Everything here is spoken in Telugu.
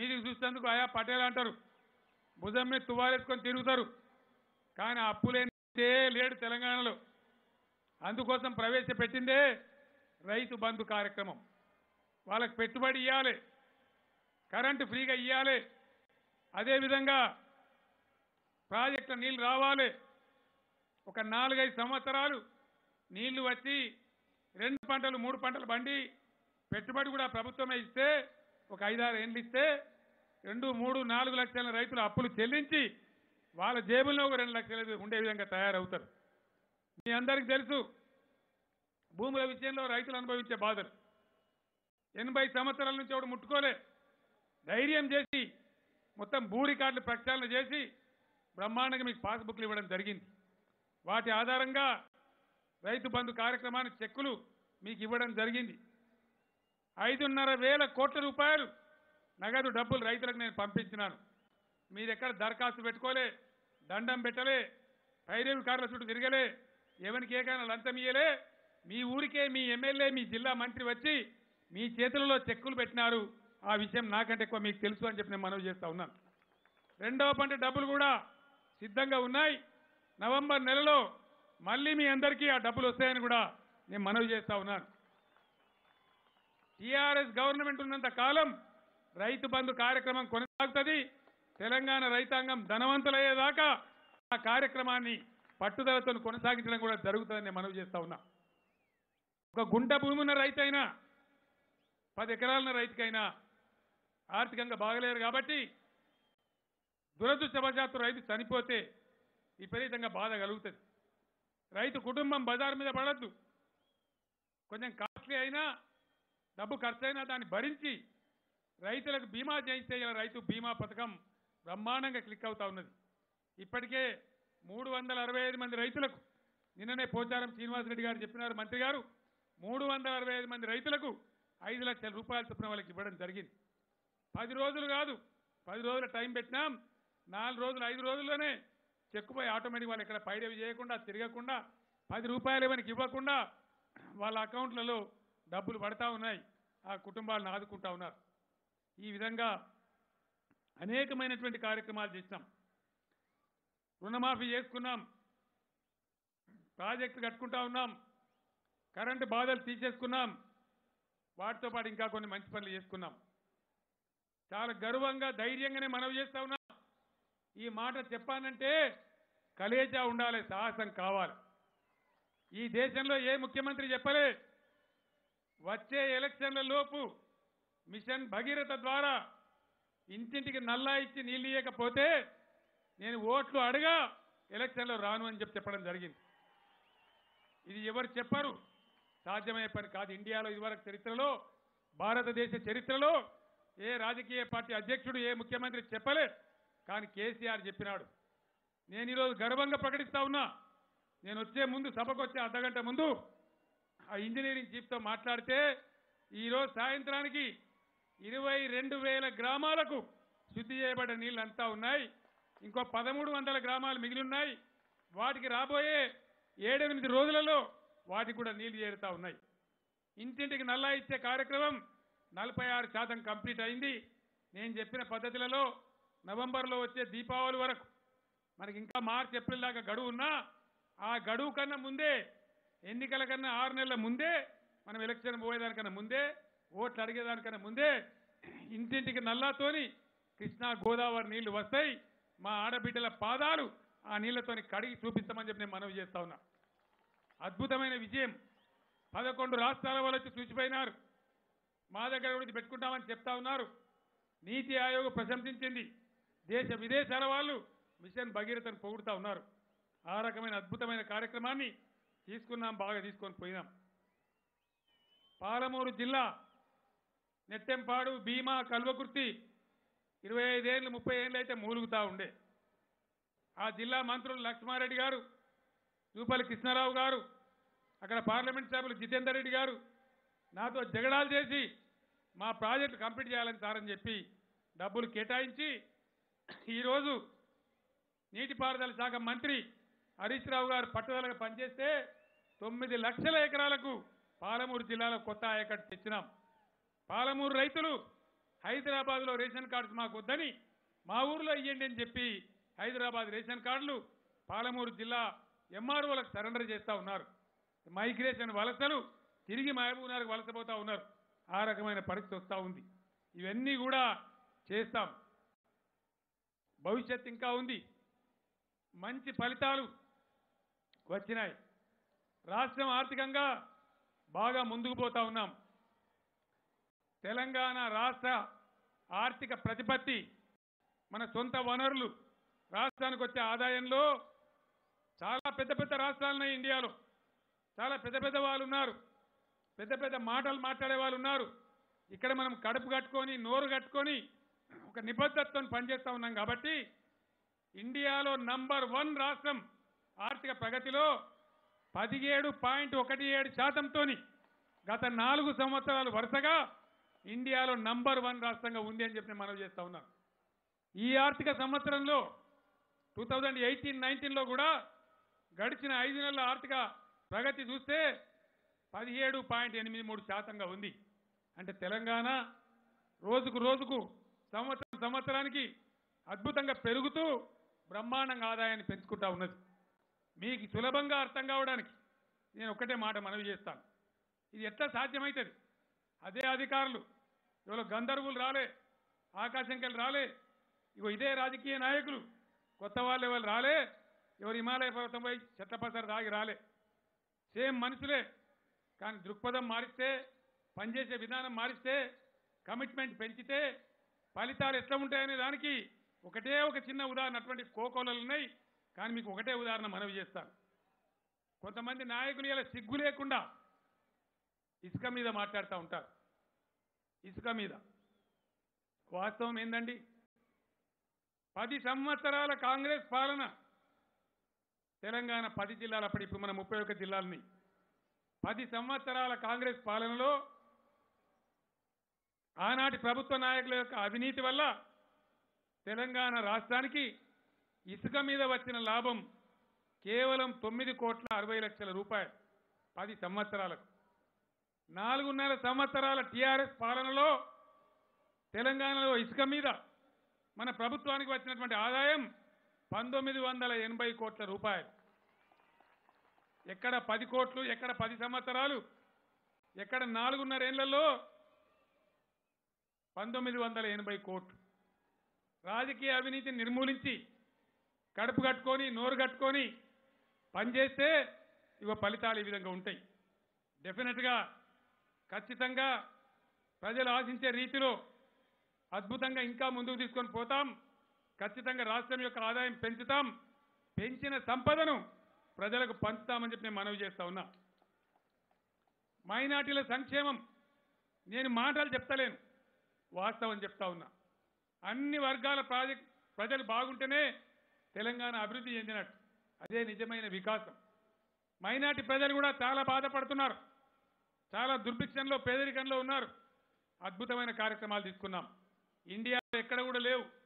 మీదికి చూసేందుకు ఆయా పటేల్ అంటారు. భుజం మీద తువాలేసుకొని తిరుగుతారు. కానీ అప్పులేంటే లేడు తెలంగాణలో. అందుకోసం ప్రవేశపెట్టిందే రైతు బంధు కార్యక్రమం. వాళ్ళకి పెట్టుబడి ఇవ్వాలి కరెంటు ఫ్రీగా ఇవ్వాలి అదేవిధంగా ప్రాజెక్టు నీళ్ళు రావాలి. ఒక నాలుగైదు సంవత్సరాలు నీళ్ళు వచ్చి రెండు పంటలు మూడు పంటలు బండి పెట్టుబడి కూడా ప్రభుత్వమే ఇస్తే ఒక ఐదారు ఏండ్లు ఇస్తే రెండు మూడు నాలుగు లక్షల రైతులు అప్పులు చెల్లించి వాళ్ళ జేబుల్లో ఒక రెండు లక్షలు ఉండే విధంగా తయారవుతారు. మీ అందరికీ తెలుసు భూముల విషయంలో రైతులు అనుభవించే బాధలు. ఎనభై సంవత్సరాల నుంచి ఒకటి ముట్టుకోలే. ధైర్యం చేసి మొత్తం భూ రికార్డులు ప్రక్షాళన చేసి బ్రహ్మాండంగా మీకు పాస్బుక్లు ఇవ్వడం జరిగింది. వాటి ఆధారంగా రైతు బంధు కార్యక్రమానికి చెక్కులు మీకు ఇవ్వడం జరిగింది. ఐదున్నర వేల కోట్ల రూపాయలు నగదు డబ్బులు రైతులకు నేను పంపించినాను. మీరెక్కడ దరఖాస్తు పెట్టుకోలే దండం పెట్టలే పైరేవి కార్ల చుట్టూ తిరగలే ఎవరికి ఏకైనా లంచం ఇయ్యలే మీ ఊరికే మీ ఎమ్మెల్యే మీ జిల్లా మంత్రి వచ్చి మీ చేతులలో చెక్కులు పెట్టినారు. ఆ విషయం నాకంటే ఎక్కువ మీకు తెలుసు అని చెప్పి నేను మనవి చేస్తా ఉన్నాను. రెండవ పంట డబ్బులు కూడా సిద్ధంగా ఉన్నాయి. నవంబర్ నెలలో మళ్ళీ మీ అందరికీ ఆ డబ్బులు వస్తాయని కూడా నేను మనవి చేస్తా ఉన్నాను. టీఆర్ఎస్ గవర్నమెంట్ ఉన్నంత కాలం రైతు బంధు కార్యక్రమం కొనసాగుతుంది. తెలంగాణ రైతాంగం ధనవంతులయ్యేదాకా ఆ కార్యక్రమాన్ని పట్టుదలతో కొనసాగించడం కూడా జరుగుతుందని నేను మనవి చేస్తా ఉన్నా. ఒక గుంట భూమి ఉన్న రైతైనా పది ఎకరాలన్న రైతుకైనా ఆర్థికంగా బాగలేరు కాబట్టి దురదృష్టవశాత్తు రైతు చనిపోతే విపరీతంగా బాధ కలుగుతుంది. రైతు కుటుంబం బజార్ మీద పడద్దు. కొంచెం కాస్ట్లీ అయినా డబ్బు ఖర్చైనా దాన్ని భరించి రైతులకు బీమా చేయిస్తే ఇలా రైతు బీమా పథకం బ్రహ్మాండంగా క్లిక్ అవుతా ఉన్నది. ఇప్పటికే మూడు వందల అరవై ఐదు మంది రైతులకు నిన్ననే పోచారం శ్రీనివాసరెడ్డి గారు చెప్పినారు. మంత్రి గారు మూడు వందల అరవై ఐదు మంది రైతులకు ఐదు లక్షల రూపాయల చొప్పున వాళ్ళకి ఇవ్వడం జరిగింది. పది రోజులు కాదు పది రోజుల టైం పెట్టినాం. నాలుగు రోజులు ఐదు రోజుల్లోనే చెక్కుపోయి ఆటోమేటిక్ వాళ్ళు ఇక్కడ పైడవి చేయకుండా తిరగకుండా పది రూపాయలు ఎవరికి ఇవ్వకుండా వాళ్ళ అకౌంట్లలో డబ్బులు పడతా ఉన్నాయి. ఆ కుటుంబాలను ఆదుకుంటా ఉన్నారు. ఈ విధంగా అనేకమైనటువంటి కార్యక్రమాలు చేసినాం. రుణమాఫీ చేసుకున్నాం. ప్రాజెక్టు కట్టుకుంటా ఉన్నాం. కరెంటు బాధలు తీసేసుకున్నాం. వాటితో పాటు ఇంకా కొన్ని మంచి పనులు చేసుకున్నాం. చాలా గర్వంగా ధైర్యంగానే మనవి చేస్తా ఉన్నా. ఈ మాట చెప్పానంటే కలేజా ఉండాలి సాహసం కావాలి. ఈ దేశంలో ఏ ముఖ్యమంత్రి చెప్పలే? వచ్చే ఎలక్షన్ల లోపు మిషన్ భగీరథ ద్వారా ఇంటింటికి నల్లా ఇచ్చి నీళ్ళు ఇవ్వకపోతే నేను ఓట్లు అడగా ఎలక్షన్లో రాను అని చెప్పి చెప్పడం జరిగింది. ఇది ఎవరు చెప్పరు? సాధ్యమయ్యే పని కాదు. ఇండియాలో ఇదివరకు చరిత్రలో భారతదేశ చరిత్రలో ఏ రాజకీయ పార్టీ అధ్యక్షుడు ఏ ముఖ్యమంత్రి చెప్పలేదు కానీ కేసీఆర్ చెప్పినాడు. నేను ఈరోజు గర్వంగా ప్రకటిస్తా ఉన్నా. నేను వచ్చే ముందు సభకు వచ్చే అర్ధగంట ముందు ఆ ఇంజనీరింగ్ చీఫ్తో మాట్లాడితే ఈరోజు సాయంత్రానికి ఇరవై రెండు వేల గ్రామాలకు శుద్ధి చేయబడ్డ నీళ్ళు అంతా ఉన్నాయి. ఇంకో పదమూడు వందల గ్రామాలు మిగిలి ఉన్నాయి. వాటికి రాబోయే ఏడెనిమిది రోజులలో వాటికి కూడా నీళ్ళు చేరుతా ఉన్నాయి. ఇంటింటికి నల్లా ఇచ్చే కార్యక్రమం నలభై ఆరు శాతం కంప్లీట్ అయింది. నేను చెప్పిన పద్ధతులలో నవంబర్లో వచ్చే దీపావళి వరకు మనకి ఇంకా మార్చి ఏప్రిల్ దాకా గడువు ఉన్నా ఆ గడువు కన్నా ముందే ఎన్నికల కన్నా ఆరు నెలల ముందే మనం ఎలక్షన్ పోయేదానికన్నా ముందే ఓట్లు అడిగేదానికన్నా ముందే ఇంటింటికి నల్లాతోని కృష్ణా గోదావరి నీళ్ళు వస్తాయి. మా ఆడబిడ్డల పాదాలు ఆ నీళ్ళతోని కడిగి చూపిస్తామని చెప్పి నేను మనవి చేస్తా ఉన్నా. అద్భుతమైన విజయం. పదకొండు రాష్ట్రాల వాళ్ళు వచ్చి చూసిపోయినారు. మా దగ్గర గురించి పెట్టుకుంటామని చెప్తా ఉన్నారు. నీతి ఆయోగ్ ప్రశంసించింది. దేశ విదేశాల వాళ్ళు మిషన్ భగీరథను పొగుడుతూ ఉన్నారు. ఆ రకమైన అద్భుతమైన కార్యక్రమాన్ని తీసుకున్నాం బాగా తీసుకొని పోయినాం. పాలమూరు జిల్లా నెట్టెంపాడు భీమా కల్వకుర్తి ఇరవై ఐదేళ్ళు ముప్పై ఏళ్ళు అయితే మూలుగుతా ఉండే. ఆ జిల్లా మంత్రులు లక్ష్మారెడ్డి గారు జూపల్లి కృష్ణారావు గారు అక్కడ పార్లమెంట్ సభ్యులు జితేందర్ రెడ్డి గారు నాతో జగడాలు చేసి మా ప్రాజెక్టు కంప్లీట్ చేయాలని సారని చెప్పి డబ్బులు కేటాయించి ఈరోజు నీటిపారుదల శాఖ మంత్రి హరీష్ రావు గారు పట్టుదలగా పనిచేస్తే తొమ్మిది లక్షల ఎకరాలకు పాలమూరు జిల్లాలో కొత్త ఆయకట్టు తెచ్చినాం. పాలమూరు రైతులు హైదరాబాద్లో రేషన్ కార్డ్స్ మాకు వద్దని మా ఊర్లో ఇవ్వండి అని చెప్పి హైదరాబాద్ రేషన్ కార్డులు పాలమూరు జిల్లా ఎంఆర్ఓలకు సరెండర్ చేస్తూ ఉన్నారు. మైగ్రేషన్ వలసలు తిరిగి మహబూబ్నగర్కి వలసపోతా ఉన్నారు. ఆ రకమైన పరిస్థితి వస్తూ ఉంది. ఇవన్నీ కూడా చేస్తాం. భవిష్యత్ ఇంకా ఉంది. మంచి ఫలితాలు వచ్చినాయి. రాష్ట్రం ఆర్థికంగా బాగా ముందుకు పోతా ఉన్నాం. తెలంగాణ రాష్ట్ర ఆర్థిక ప్రతిపత్తి మన సొంత వనరులు రాష్ట్రానికి వచ్చే ఆదాయంలో చాలా పెద్ద పెద్ద రాష్ట్రాలు ఉన్నాయి ఇండియాలో. చాలా పెద్ద పెద్ద వాళ్ళు ఉన్నారు. పెద్ద పెద్ద మాటలు మాట్లాడే వాళ్ళు ఉన్నారు. ఇక్కడ మనం కడుపు కట్టుకొని నోరు కట్టుకొని ఒక నిబద్ధతతో పనిచేస్తూ ఉన్నాం కాబట్టి ఇండియాలో నంబర్ వన్ రాష్ట్రం ఆర్థిక ప్రగతిలో పదిహేడు పాయింట్ ఒకటి ఏడు శాతంతో గత నాలుగు సంవత్సరాలు వరుసగా ఇండియాలో నంబర్ వన్ రాష్ట్రంగా ఉంది అని చెప్పి మనం చేస్తా ఉన్నాం. ఈ ఆర్థిక సంవత్సరంలో టూ థౌజండ్ ఎయిటీన్ నైన్టీన్లో కూడా గడిచిన ఐదు నెలల ఆర్థిక ప్రగతి చూస్తే పదిహేడు పాయింట్ ఎనిమిది మూడు శాతంగా ఉంది. అంటే తెలంగాణ రోజుకు రోజుకు సంవత్సరం సంవత్సరానికి అద్భుతంగా పెరుగుతూ బ్రహ్మాండంగా ఆదాయాన్ని పెంచుకుంటా ఉన్నది. మీకు సులభంగా అర్థం కావడానికి నేను ఒక్కటే మాట మనవి చేస్తాను. ఇది ఎట్లా సాధ్యమవుతుంది అదే అధికారులు. ఎవరో గంధర్వులు రాలే ఆకాశంకెళ్ళి రాలే ఇగో ఇదే రాజకీయ నాయకులు కొత్త వాళ్ళు ఎవరు రాలే ఎవరు హిమాలయ పర్వతం పోయి చెత్తపసర దాగి రాలే. సేమ్ మనుషులే కానీ దృక్పథం మారిస్తే పనిచేసే విధానం మారిస్తే కమిట్మెంట్ పెంచితే ఫలితాలు ఎట్లా ఉంటాయనే దానికి ఒకటే ఒక చిన్న ఉదాహరణ. అటువంటి కోకోలలు ఉన్నాయి. కానీ మీకు ఒకటే ఉదాహరణ మనవి చేస్తాను. కొంతమంది నాయకులు ఇలా సిగ్గు లేకుండా ఇసుక మీద మాట్లాడుతూ ఉంటారు. ఇసుక మీద. వాస్తవం ఏందండి? పది సంవత్సరాల కాంగ్రెస్ పాలన. తెలంగాణ పది జిల్లాలు అప్పటి ఇప్పుడు మన ముప్పై ఒక్క జిల్లాలని. పది సంవత్సరాల కాంగ్రెస్ పాలనలో ఆనాటి ప్రభుత్వ నాయకుల యొక్క అవినీతి వల్ల తెలంగాణ రాష్ట్రానికి ఇసుక మీద వచ్చిన లాభం కేవలం తొమ్మిది కోట్ల అరవై లక్షల రూపాయలు పది సంవత్సరాలకు. నాలుగున్నర సంవత్సరాల టీఆర్ఎస్ పాలనలో తెలంగాణలో ఇసుక మీద మన ప్రభుత్వానికి వచ్చినటువంటి ఆదాయం పంతొమ్మిది వందల ఎనభై కోట్ల రూపాయలు. ఎక్కడ పది కోట్లు ఎక్కడ పది సంవత్సరాలు ఎక్కడ నాలుగున్నర ఏళ్ళలో పంతొమ్మిది వందల ఎనభై కోట్లు. రాజకీయ అవినీతిని నిర్మూలించి కడుపు కట్టుకొని నోరు కట్టుకొని పనిచేస్తే ఇవ ఫలితాలు ఈ విధంగా ఉంటాయి. డెఫినెట్గా ఖచ్చితంగా ప్రజలు ఆశించే రీతిలో అద్భుతంగా ఇంకా ముందుకు తీసుకొని పోతాం. ఖచ్చితంగా రాష్ట్రం యొక్క ఆదాయం పెంచుతాం. పెంచిన సంపదను ప్రజలకు పంచుతామని చెప్పి నేను మనవి చేస్తా ఉన్నా. మైనార్టీల సంక్షేమం నేను మాటలు చెప్తలేను వాస్తవం చెప్తా ఉన్నా. అన్ని వర్గాల ప్రాజెక్ట్ ప్రజలు బాగుంటేనే తెలంగాణ అభివృద్ధి చెందినట్టు. అదే నిజమైన వికాసం. మైనార్టీ ప్రజలు కూడా చాలా బాధపడుతున్నారు. చాలా దుర్భిక్షంలో పేదరికంలో ఉన్నారు. అద్భుతమైన కార్యక్రమాలు తీసుకున్నాం. ఇండియాలో ఎక్కడ కూడా లేవు.